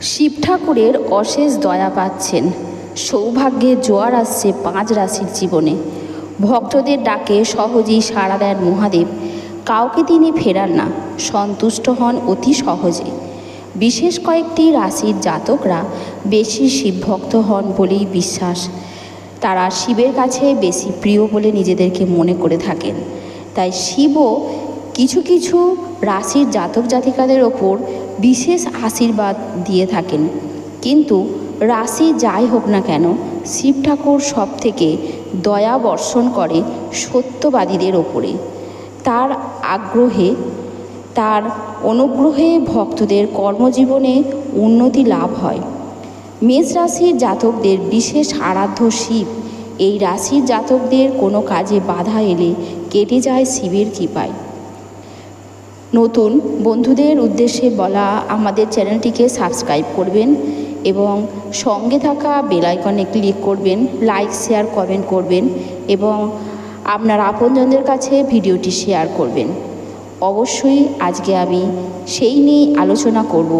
শিব ঠাকুরের অশেষ দয়া পাচ্ছেন। সৌভাগ্যের জোয়ার আসছে পাঁচ রাশির জীবনে। ভক্তদের ডাকে সহজেই সাড়া দেন মহাদেব। কাউকে তিনি ফেরান না, সন্তুষ্ট হন অতি সহজে। বিশেষ কয়েকটি রাশির জাতকরা বেশি শিবভক্ত হন বলেই বিশ্বাস। তারা শিবের কাছে বেশি প্রিয় বলে নিজেদেরকে মনে করে থাকেন। তাই শিবও কিছু কিছু রাশির জাতক জাতিকাদের ওপর বিশেষ আশীর্বাদ দিয়ে থাকেন। কিন্তু রাশি যাই হোক না কেন, শিব ঠাকুর সব থেকে দয়া বর্ষণ করে সত্যবাদীদের ওপরে। তার আগ্রহে, তার অনুগ্রহে ভক্তদের কর্মজীবনে উন্নতি লাভ হয়। মেষ রাশির জাতকদের বিশেষ আরাধ্য শিব, এই রাশির জাতকদের কোনো কাজে বাধা এলে কেটে যায় শিবের কৃপায়। নতুন বন্ধুদের উদ্দেশ্যে বলা আমাদের চ্যানেলটিকে সাবস্ক্রাইব করবেন এবং সঙ্গে থাকা বেলাইকনে ক্লিক করবেন, লাইক, শেয়ার, কমেন্ট করবেন এবং আপনার আপনজনদের কাছে ভিডিওটি শেয়ার করবেন। অবশ্যই আজকে আমি সেই নিয়েই আলোচনা করব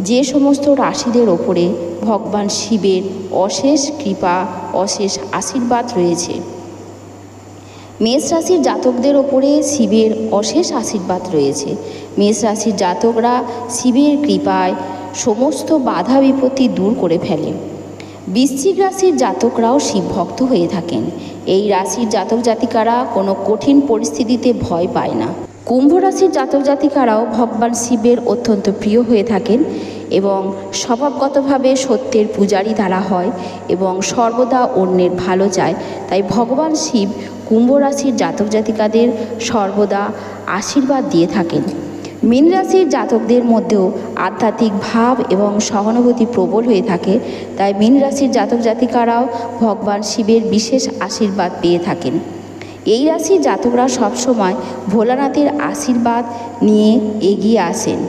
যে সমস্ত রাশিদের ওপরে ভগবান শিবের অশেষ কৃপা, অশেষ আশীর্বাদ রয়েছে। মেষ রাশির জাতকদের ওপরে শিবের অশেষ আশীর্বাদ রয়েছে। মেষ রাশির জাতকরা শিবের কৃপায় সমস্ত বাধা বিপত্তি দূর করে ফেলে। বৃশ্চিক রাশির জাতকরাও শিবভক্ত হয়ে থাকেন। এই রাশির জাতক জাতিকারা কোনো কঠিন পরিস্থিতিতে ভয় পায় না। কুম্ভ রাশির জাতক জাতিকারাও ভগবান শিবের অত্যন্ত প্রিয় হয়ে থাকেন এবং স্বভাবগতভাবে সত্যের পূজারী তারা হয় এবং সর্বদা অন্যের ভালো চায়। তাই ভগবান শিব কুম্ভ রাশির জাতক জাতিকাদের সর্বদা আশীর্বাদ দিয়ে থাকেন। মীন রাশির জাতকদের মধ্যেও আধ্যাত্মিক ভাব এবং সহানুভূতি প্রবল হয়ে থাকে। তাই মীন রাশির জাতক জাতিকারাও ভগবান শিবের বিশেষ আশীর্বাদ পেয়ে থাকেন। এই রাশির জাতকরা সবসময় ভোলানাথের আশীর্বাদ নিয়ে এগিয়ে আসেন।